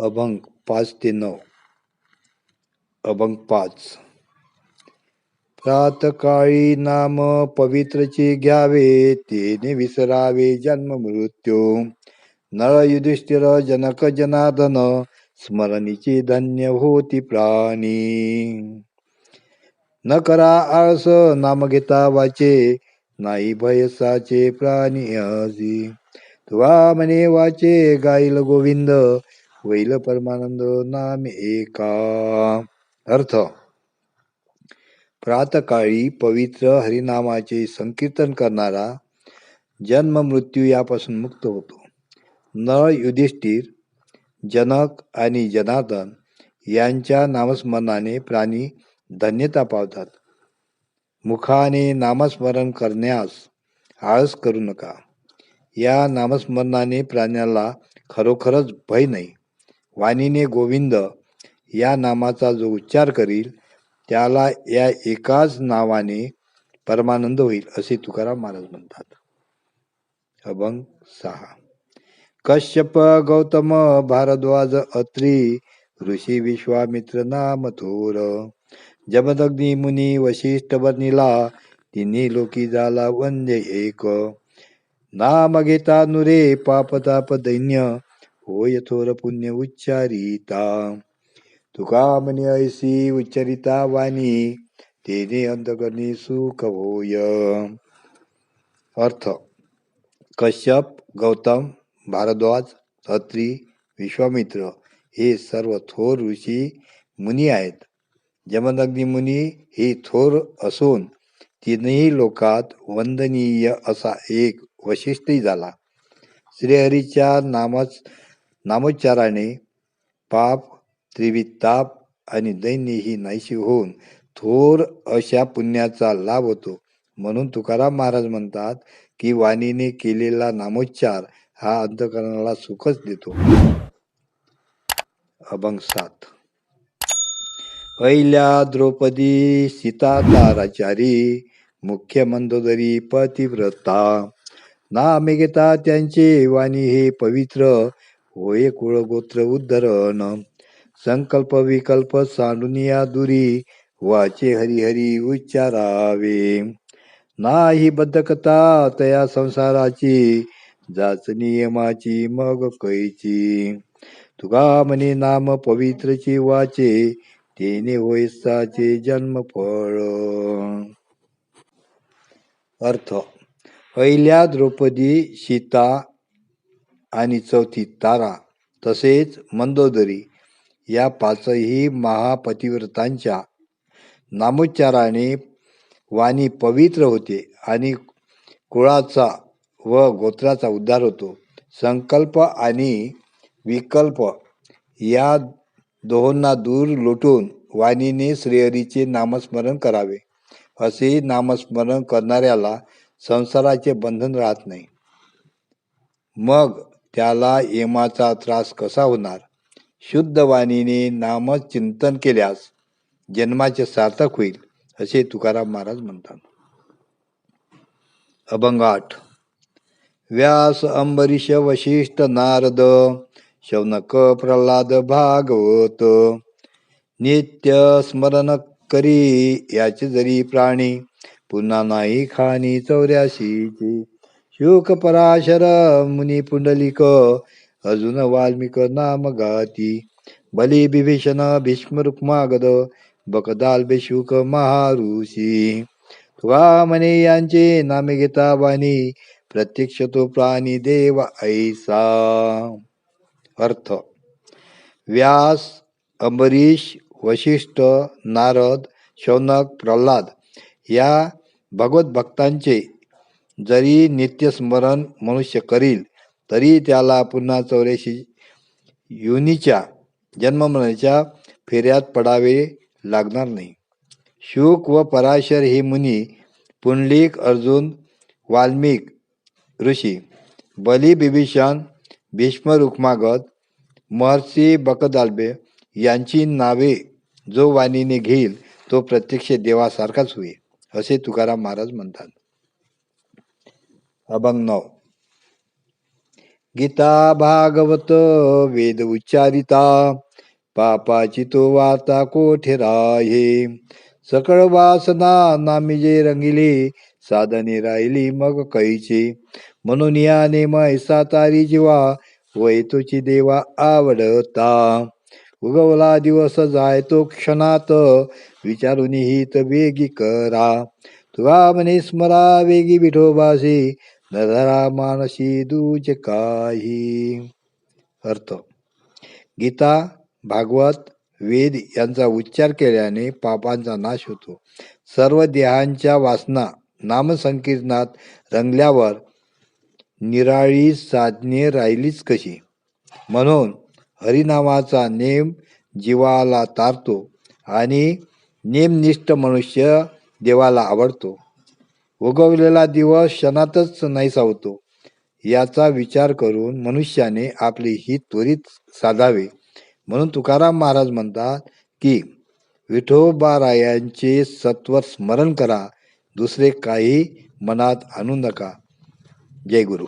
अभंग पाच ते नऊ. अभंग पाच. प्रातकाळी नाम पवित्रचे घ्यावे तेने विसरावे जन्म मृत्यू. नळ युधिष्ठिर जनक जनार्दन स्मरणीचे धन्य होती प्राणी. न करा आळस नाम घेता वाचे नाही भयसाचे प्राणी असी तुवा म्हणे वाचे गाईल गोविंद होईल परमानंद नाम एका। अर्थ प्रातकाळी पवित्र हरिनामाचे संकीर्तन करणारा जन्म मृत्यू यापासून मुक्त होतो. नळ युधिष्ठिर जनक आणि जनार्दन यांच्या नामस्मरणाने प्राणी धन्यता पावतात. मुखाने नामस्मरण करण्यास आळस करू नका. या नामस्मरणाने प्राण्याला खरोखरच भय नाही. वाणीने गोविंद या नामाचा जो उच्चार करील त्याला या एकाच नावाने परमानंद होईल असे तुकाराम महाराज म्हणतात. अभंग सहा. कश्यप गौतम भारद्वाज अत्री ऋषी विश्वामित्र नाम थोर. जमदग्नी मुनी वशिष्ठ बर्निला तिन्ही लोकी झाला वंद्य एक. नाम घेता नुरे पाप ताप दैन्य होय थोर पुण्य उच्चारिता? तुका म्हणे ऐसी उच्चारिता वाणी तेने अंतकरणी सुख होय. अर्थ कश्यप गौतम भारद्वाज अत्री विश्वामित्र हे सर्व थोर ऋषी मुनी आहेत. जमदग्नी मुनी ही थोर असून तीनही लोकात वंदनीय असा एक वैशिष्ट्यही झाला. श्रीहरीच्या नामच नामोच्चाराने पाप त्रिविताप आणि दैन्य ही नाहीशी होऊन थोर अशा पुण्याचा लाभ होतो. म्हणून तुकाराम महाराज म्हणतात की वाणीने केलेला नामोच्चार हा अंतकरणाला सुखच देतो. अभंग सात. पहिल्या द्रौपदी सीता ताराचारी मुख्य मंदोदरी पतिव्रता. नामे घेता त्यांचे वाणी हे पवित्र होय कुळगोत्र उद्धरण. संकल्प विकल्प सांडुनिया दुरी वाचे हरिहरी उच्चारावे. नाही बद्धकथा तया संसाराची जाच नियमाची मग कैची. तुका म्हणे नाम पवित्रची वाचे तेने होय जन्म फळ अर्थ पहिल्या द्रौपदी सीता आणि चौथी तारा तसेच मंदोदरी या पाचही महापतिव्रतांच्या नामोच्चाराने वाणी पवित्र होते आणि कुळाचा व गोत्राचा उद्धार होतो. संकल्प आणि विकल्प या दोहोंना दूर लोटून वाणीने श्रेयरीचे नामस्मरण करावे. असे नामस्मरण करणाऱ्याला संसाराचे बंधन राहत नाही. मग त्याला यमाचा त्रास कसा होणार? शुद्ध वाणीने नामचिंतन केल्यास जन्माचे सार्थक होईल असे तुकाराम महाराज म्हणतात. अभंग आठ. व्यास अंबरीश वशिष्ठ नारद शौनक प्रल्हाद भागवत नित्य स्मरण करी याचे जरी प्राणी पुन्हा नाही खानी चौऱ्याशीची. शोक पराशर मुनी पुंडलिक अजून वाल्मिक नाम गाती. बली बिभीषण भीष्म रुक्मागद बकदाल बेशुक महारुषी तुवा म्हणे यांचे नामे घेता वाणी प्रत्यक्ष तो प्राणी देव ऐसा. अर्थ. व्यास अंबरीश वशिष्ठ नारद शौनक प्रल्हाद या भगवत भक्तांचे जरी नित्यस्मरण मनुष्य करील तरी त्याला पुन्हा चौऱ्याशी युनीच्या जन्ममरणाच्या फेऱ्यात पडावे लागणार नाही. शुक व पराशर हे मुनी पुंडलिक अर्जुन वाल्मिक ऋषी बली बिभीषण भीष्म रुक्मागत महर्षी बकदाल्बे यांची नावे जो वाणीने घेईल तो प्रत्यक्ष देवासारखाच होईल असे तुकाराम महाराज म्हणतात. अभंगव गीता भागवत वेद उच्चारिता पापाची तो वार्ता कोठे राहे? सकळ वासना नामिजे रंगिले साधने राहिली मग कैचे? म्हणून या नेम ऐसा तारी जीवा वय देवा आवडता। उगवला दिवस जायतो क्षणात विचारून हित वेगी करा। तुगा म्हणे स्मरा वेगी विठोबासी नधरा मानसी दूज काही. अर्थ. गीता भागवत वेद यांचा उच्चार केल्याने पापांचा नाश होतो. सर्व देहांच्या वासना नामसंकीर्णात रंगल्यावर निराळी साधने राहिलीच कशी? म्हणून हरिनामाचा नेम जीवाला तारतो आणि नेमनिष्ठ मनुष्य देवाला आवडतो. उगवलेला दिवस क्षणातच नाहीसा होतो. याचा विचार करून मनुष्याने आपले हित त्वरित साधावे. म्हणून तुकाराम महाराज म्हणतात की विठोबारायांचे सत्वर स्मरण करा दुसरे काही मनात आणू नका. जय गुरु.